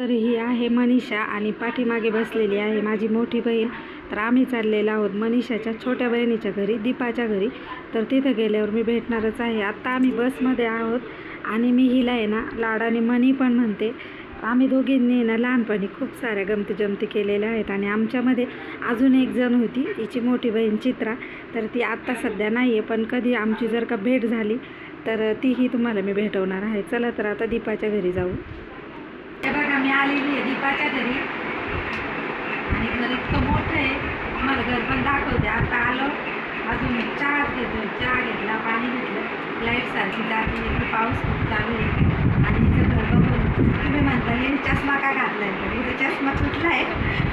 तर ही आहे मनीषा आणि पाठीमागे बसलेली आहे माझी मोठी बहीण. तर आम्ही चाललेलो आहोत मनीषाच्या छोट्या बहिणीच्या घरी दीपाच्या घरी. तर तिथं गेल्यावर मी भेटणारच आहे. आत्ता आम्ही बसमध्ये आहोत आणि मी हिला आहे ना लाडाने मनी पण म्हणते. आम्ही दोघींनी ना लहानपणी खूप साऱ्या गमती जमती केलेल्या आहेत आणि आमच्यामध्ये अजून एक जण होती तिची मोठी बहीण चित्रा. तर ती आत्ता सध्या नाही आहे पण कधी आमची जर का भेट झाली तर तीही तुम्हाला मी भेटवणार आहे. चला तर आता दीपाच्या घरी जाऊ. आम्ही मी आलेली आहे दीपाच्या घरी. आणि घर इतकं मोठं आहे आम्हाला घर पण दाखवते. आता आलो अजून मी चहा घेतो चहा घेतला पाणी घेतलं. लाइट सारखी जाते पाऊस खूप चालू आहे. आणि इथं घर बघून तुम्ही म्हणता येईल चष्मा का घातलाय तर इथे चष्मा सुटला आहे.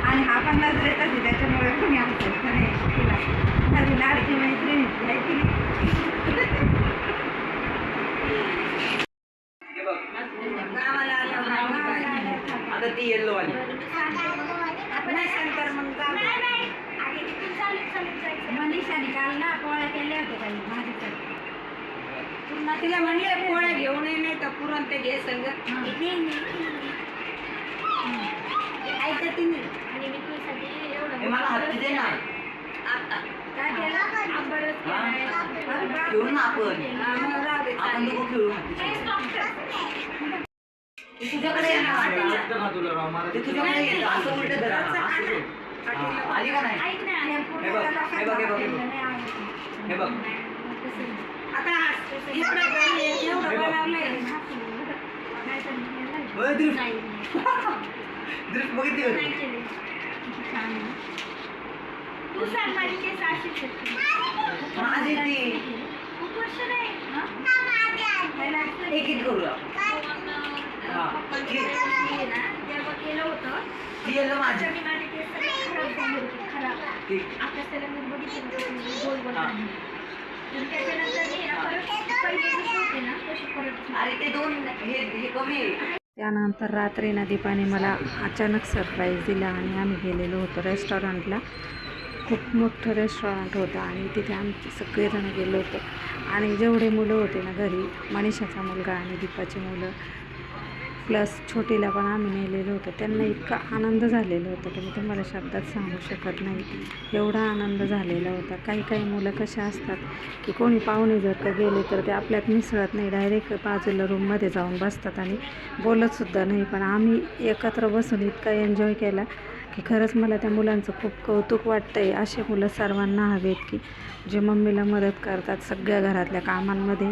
आणि हा पण नजरेतच आहे. त्याच्यामुळे कोणी आमचं पण आहे तिला माझी लाडकी मैत्रिणी आहे ती आहे की गावाला आलं गावाला आलं आता ती येल्लो वाली नसेल तर मग जाऊ दे. मनीषाने काल ना पोळ्या केल्या होत्या काही माझ्यासाठी तिला म्हणले पोळ्या घेऊन ये नाही तर पुरण ते घे संग. ऐकत मला हाती दे ना आता. काय केलं. खेळू ना आपण. खेळू तुझ्याकडे आली का नाही? हे बघ, हे बघ, हे बघ, दृष्ट. बघितली तू? सांग माझी केस अशीच. माझी खूप वर्ष नाही. एक एक करूया हा. पप्पांची ती आहे ना, तेव्हा केलं होतं. ती येल्लो माझी. त्याच्याने माझे केस सगळे खराब झाले होते, खराब. ती आपल्या त्याला मी बघितलं ना, ते गोल गोल झाले. तर त्याच्यानंतर मी ना परत पहिले जशी होते ना तशी परत अरे ते दोन हे हे कमी आहे. त्यानंतर रात्री ना दीपाने मला अचानक सरप्राईज दिला आणि आम्ही गेलेलो होतो रेस्टॉरंटला खूप मोठं रेस्टॉरंट होतं आणि तिथे आमचे सगळेजण गेलो होतो. आणि जेवढे मुलं होते ना घरी मनीषाचा मुलगा आणि दीपाची मुलं प्लस छोटीला पण आम्ही नेलेलो होतो. त्यांना इतका आनंद झालेला होता की मी तुम्हाला शब्दात सांगू शकत नाही. एवढा आनंद झालेला होता. काही काही मुलं कशा असतात की कोणी पाहुणे जर का गेले तर ते आपल्यात मिसळत नाही. डायरेक्ट बाजूला रूममध्ये जाऊन बसतात आणि बोलतसुद्धा नाही. पण आम्ही एकत्र बसून इतका एन्जॉय केला की खरंच मला त्या मुलांचं खूप कौतुक वाटतं आहे असे मुलं सर्वांना हवेत की जे मम्मीला मदत करतात सगळ्या घरातल्या कामांमध्ये.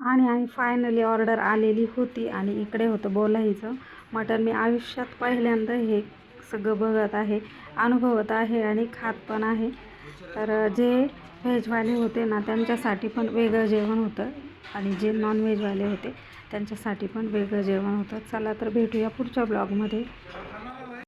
आणि आणि फायनली ऑर्डर आलेली होती आणि इकडे होतं बोलायचं. मटण मी आयुष्यात पहिल्यांदा हे सगळं बघत आहे अनुभवत आहे आणि खात पण आहे. तर जे व्हेजवाले होते ना त्यांच्यासाठी पण वेगळं जेवण होतं. आणि जे नॉन व्हेजवाले होते त्यांच्यासाठी पण वेगळं जेवण होतं. चला तर भेटूया पुढच्या ब्लॉगमध्ये.